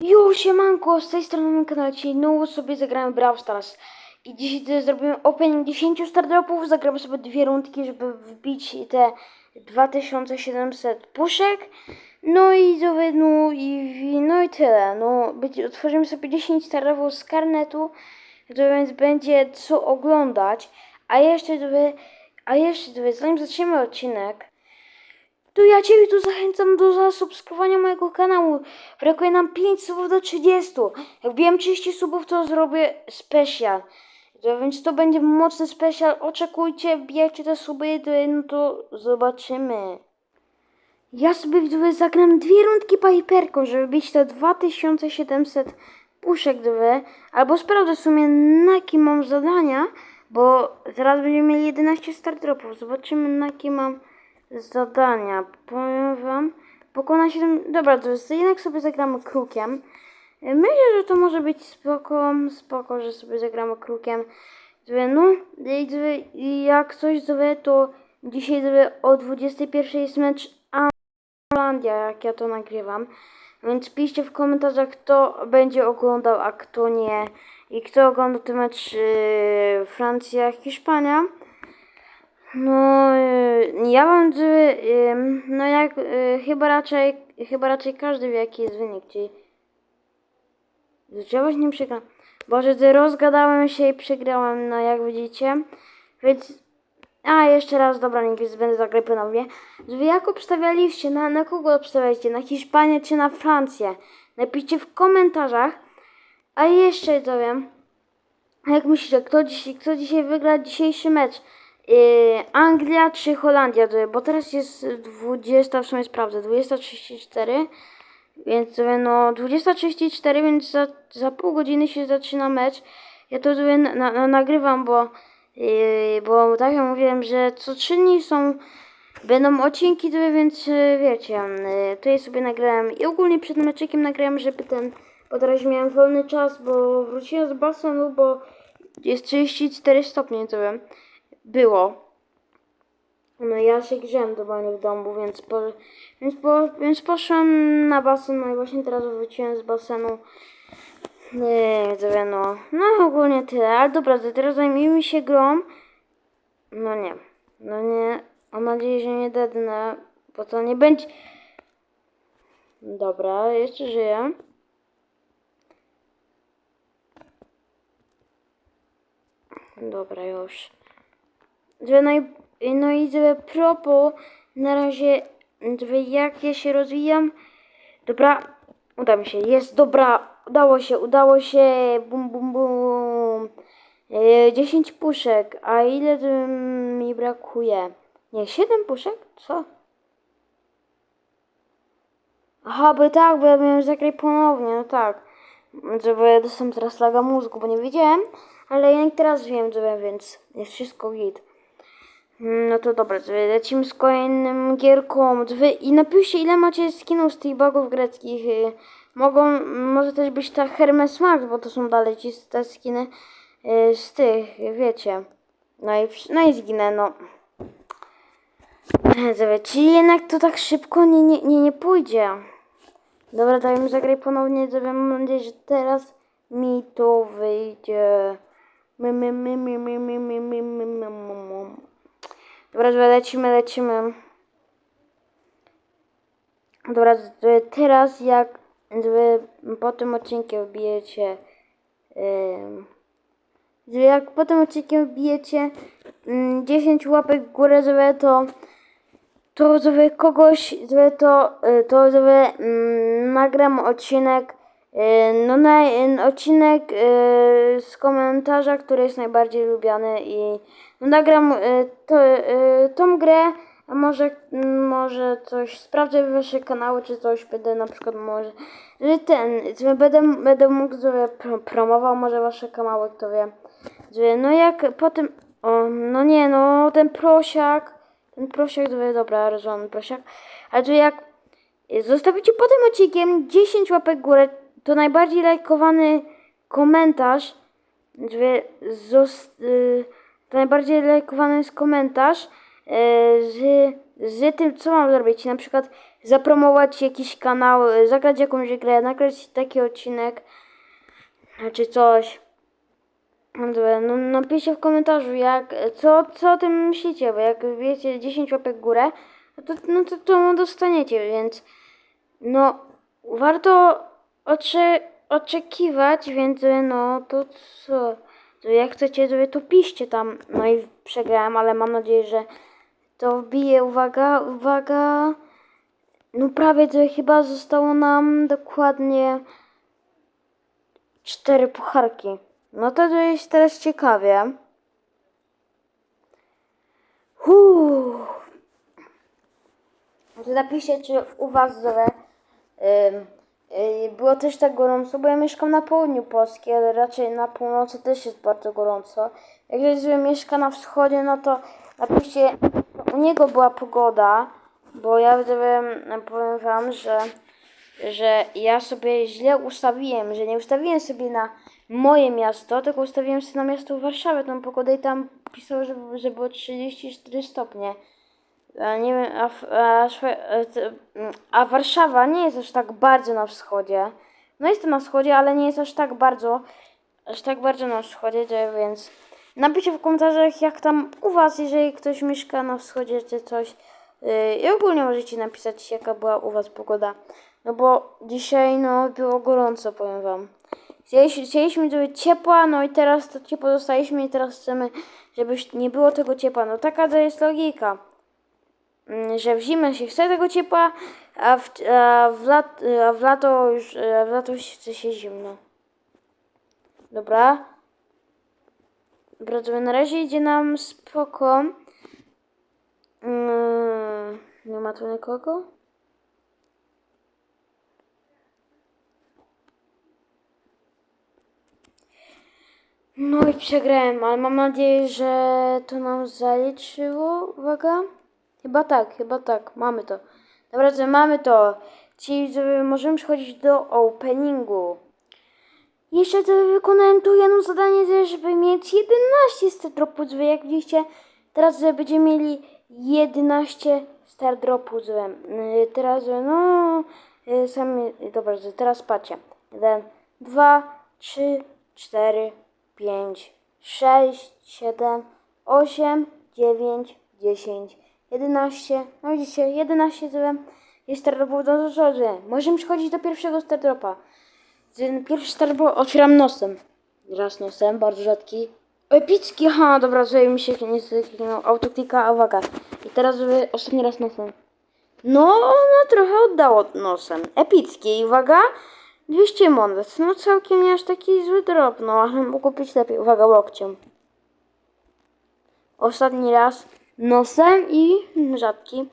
Jo, siemanko, z tej strony na kanale dzisiaj znowu sobie zagramy Brawl Stars. I dzisiaj zrobimy opening 10 stardropów, zagramy sobie dwie rundki, żeby wbić te 2700 puszek. No i no i, no i tyle, no będzie, otworzymy sobie 10 stardropów z karnetu, to więc będzie co oglądać. A jeszcze a jeszcze zanim zaczniemy odcinek, to ja Ciebie tu zachęcam do zasubskrybowania mojego kanału. Brakuje nam 5 subów do 30. Jak wbijem 30 subów, to zrobię specjal. To Więc to będzie mocny specjal. Oczekujcie, bijajcie te suby, no to zobaczymy. Ja sobie widzowie zagram dwie rundki piperką, żeby bić te 2700 puszek dwie. Albo sprawdzę w sumie na jakie mam zadania, bo zaraz będziemy mieli 11 stardropów. Zobaczymy na jakie mam zadania. Powiem wam, pokona 7... Dobra, to jest, jednak sobie zagramy krukiem. Myślę, że to może być spoko, spoko, że sobie zagramy krukiem. No, i jak coś dwie, to dzisiaj o 21 jest mecz Holandia, jak ja to nagrywam. Więc piszcie w komentarzach, kto będzie oglądał, a kto nie. I kto ogląda ten mecz yy, Francja-Hiszpania. No, yy, ja mam, yy, no jak, yy, chyba raczej, chyba raczej każdy wie jaki jest wynik, czyli Zaczęłaś nie przegram. Boże, rozgadałem się i przegrałem, no jak widzicie. Więc, a jeszcze raz, dobra, nie będę zagrać ponownie. Wy jak obstawialiście, na, na kogo obstawialiście? Na Hiszpanię czy na Francję? Napiszcie w komentarzach. A jeszcze dowiem, jak myślicie, kto dzisiaj, kto dzisiaj wygra dzisiejszy mecz? Yy, Anglia czy Holandia? Bo teraz jest 20, w sumie sprawdzę, 20.34. Więc sobie no 20.34, więc za, za pół godziny się zaczyna mecz. Ja to sobie na, na, nagrywam, bo, yy, bo tak jak mówiłem, że co trzy dni są, będą odcinki, więc yy, wiecie, yy, tutaj sobie nagrałem i ogólnie przed meczykiem nagrałem, żeby ten, bo teraz miałem wolny czas, bo wróciłem z basenu, bo jest 34 stopnie, to wiem, było. No ja się grzałem normalnie w domu, więc, po, więc, po, więc poszłem na basen, no i właśnie teraz wróciłem z basenu. Nie, widzowie, no. No ogólnie tyle, ale dobra, to teraz zajmijmy się grą. No nie, no nie, mam nadzieję, że nie dednę, bo to nie będzie... Dobra, jeszcze żyję. Dobra, już. Że no i, no i że propos, na razie, że jak ja się rozwijam. Dobra, uda mi się, jest, dobra, udało się, udało się, bum, bum, bum. E, 10 puszek, a ile mi brakuje? Nie, 7 puszek? Co? Aha, bo tak, bo ja miałem zagrać ponownie, no tak. Żeby dostałem teraz laga mózgu, bo nie wiedziałem, ale jednak teraz wiem, że więc jest wszystko git. Mm, No to dobra, lecimy z kolejnym gierką. Wy- I napiszcie ile macie skinów z tych bugów greckich. Y, Mogą, może też być ta Hermes Max, bo to są dalej ci te skiny y, z tych, wiecie. No i, no i zginę, no. Dobra, Czyli jednak to tak szybko nie, nie, nie, nie pójdzie. Dobra, dajmy zagraj ponownie, sobie mam nadzieję, że teraz mi to wyjdzie. My, my, my, my, my, my, my, my, my, my, my, my. Dobra, lecimy, lecimy. Dobra, teraz jak po tym odcinkiem wbijecie że jak po tym odcinkiem wbijecie ym, 10 łapek w górę, żeby to to żeby kogoś, żeby to, y, to żeby mm, nagram odcinek, no na, y, odcinek y, z komentarza, który jest najbardziej lubiany i no, nagram y, to, y, tą grę, a może, może coś sprawdzę wasze kanały, czy coś będę na przykład może, że ten, będę, będę mógł, promował może wasze kanały, kto wie, no jak potem, o, no nie, no ten prosiak, ten prosiak, dobra, rozumiem prosiak. Ale jak zostawicie pod tym odcinkiem 10 łapek górę, to najbardziej lajkowany komentarz, y, to najbardziej lajkowany jest komentarz y, z, z tym, co mam zrobić. Na przykład zapromować jakiś kanał, y, zagrać jakąś grę, nagrać taki odcinek, czy coś. No dobra, no napiszcie w komentarzu, jak, co, co o tym myślicie, bo jak wiecie 10 łapek górę, no to, no to, to dostaniecie, więc no warto oczy, oczekiwać, więc no to co, to jak chcecie, to, to piszcie tam, no i przegrałem, ale mam nadzieję, że to wbije, uwaga, uwaga, no prawie to chyba zostało nam dokładnie cztery pucharki. No to jest teraz ciekawie. Uuu. To czy u was zowie, ym, y, było też tak gorąco, bo ja mieszkam na południu Polski, ale raczej na północy też jest bardzo gorąco. Jak ktoś mieszka na wschodzie, no to napiszcie, u niego była pogoda, bo ja sobie powiem wam, że że ja sobie źle ustawiłem, że nie ustawiłem sobie na moje miasto, tylko ustawiłem sobie na miasto Warszawę, tą pogodę i tam pisało, że, że było 34 stopnie. A nie wiem, a, a, e, t- a Warszawa nie jest aż tak bardzo na wschodzie. No jest na wschodzie, ale nie jest aż tak bardzo, aż tak bardzo na wschodzie, więc napiszcie w komentarzach jak tam u was, jeżeli ktoś mieszka na wschodzie czy coś. Yy, I ogólnie możecie napisać jaka była u was pogoda. No bo dzisiaj no było gorąco, powiem wam. Chcieliśmy, chcieliśmy żeby ciepła, no i teraz to ciepło dostaliśmy i teraz chcemy, żeby nie było tego ciepła. No taka to jest logika. Mm, Że w zimę się chce tego ciepła, a w, a w, lat, a w lato już w lato się chce się zimno. Dobra. Dobra, to na razie idzie nam spoko. Mm, nie ma tu nikogo? No i przegrałem, ale mam nadzieję, że to nam zaliczyło. Uwaga. Chyba tak, chyba tak. Mamy to. Dobra, to mamy to. Czyli że możemy przechodzić do openingu. Jeszcze to wykonałem tu jedno zadanie, żeby mieć 11 star dropów, jak widzicie. Teraz będziemy mieli 11 star dropów. Yy, Teraz, no, yy, sami, dobra, że teraz patrzcie. 1, 2, 3, 4, 5, 6, 7, 8, 9, 10, 11. No widzicie, 11 zrobiłem. Jest star dropów do przodu. Możemy przechodzić do pierwszego star dropa. Ten Pierwszy star drop otwieram nosem. Raz nosem, bardzo rzadki. Epicki, aha, dobra, sobie mi się nie kliknął. Autoklika, a uwaga. I teraz ostatni raz nosem. No, no trochę oddało nosem. Epicki, uwaga. 200 monet. No całkiem nie aż taki zły drop, no ale mógł kupić lepiej. Uwaga, łokciem. Ostatni raz nosem i rzadki.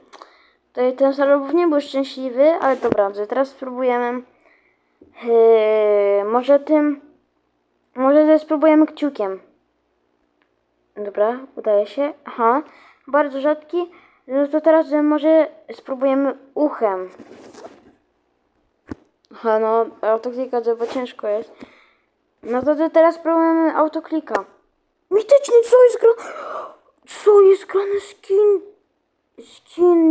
Tutaj ten Sarobów nie był szczęśliwy, ale dobra, teraz spróbujemy. Yy, może tym. Może teraz spróbujemy kciukiem. Dobra, udaje się. Aha, bardzo rzadki. No to teraz że może spróbujemy uchem. Aha, no autoklika, to bo ciężko jest. No to, to teraz spróbujemy autoklika. Mityczny, co jest grane? Co jest grane skin?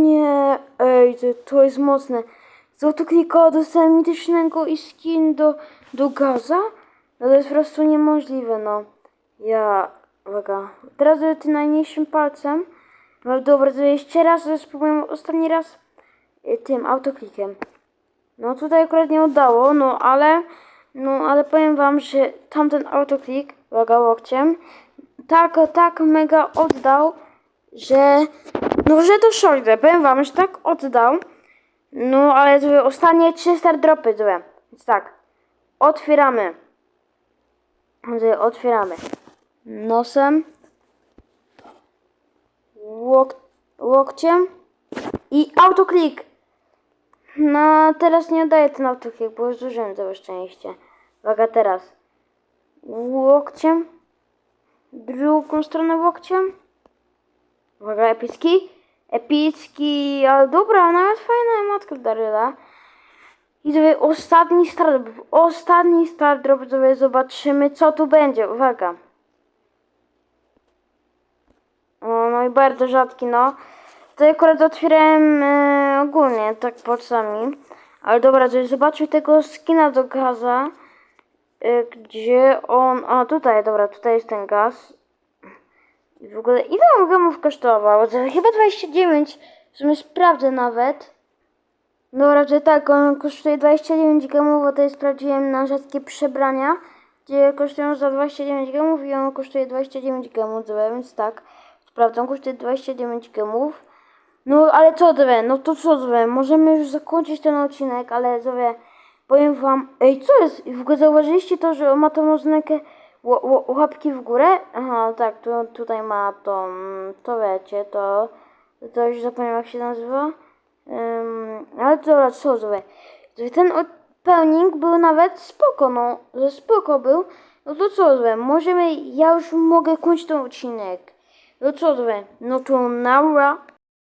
Nie. Ej, to, to jest mocne. Z autoklika dostałem mitycznego i skin do, do gaza? No to jest po prostu niemożliwe, no. Ja, uwaga. Teraz zrobię tym najmniejszym palcem. No dobra, to jeszcze raz, to spróbujemy ostatni raz y, tym autoklikiem. No tutaj akurat nie udało, no ale, no ale powiem wam, że tamten autoklik, uwaga łokciem, tak, tak mega oddał, że, no że to szojdę, powiem wam, że tak oddał, no ale to ostatnie trzy star dropy złe, więc tak, otwieramy, otwieramy nosem, łok, łokciem i autoklik. No, teraz nie oddaję ten autoklik, bo już zużyłem całe szczęście. Uwaga, teraz. Łokciem. Drugą stronę łokciem. Uwaga, epicki. Epicki, ale dobra, nawet fajna matka Daryla. I sobie ostatni start. Ostatni start drop, sobie zobaczymy co tu będzie. Uwaga. O, no i bardzo rzadki, no. Tutaj akurat otwierałem e, ogólnie, tak palcami. Ale dobra, to zobaczmy tego skina do gaza. E, gdzie on... A, tutaj, dobra, tutaj jest ten gaz. I w ogóle, ile on gemów kosztował? To chyba 29. W sumie sprawdzę nawet. Dobra, że tak, on kosztuje 29 gemów, bo to jest sprawdziłem na rzadkie przebrania, gdzie kosztują za 29 gemów i on kosztuje 29 gemów, dobra, więc tak, sprawdzam, kosztuje 29 gemów. No, ale co złe, no to co złe, możemy już zakończyć ten odcinek, ale złe, powiem wam, ej, co jest, w ogóle zauważyliście to, że ma tą oznakę łapki w górę? Aha, tak, tu, tutaj ma tą, to wiecie, to, to już zapomniałem jak się nazywa. Ym, ale dobra, co złe. Ten pełnik był nawet spoko, no, że spoko był. No to co złe, możemy, ja już mogę kończyć ten odcinek. No co złe, no to naura.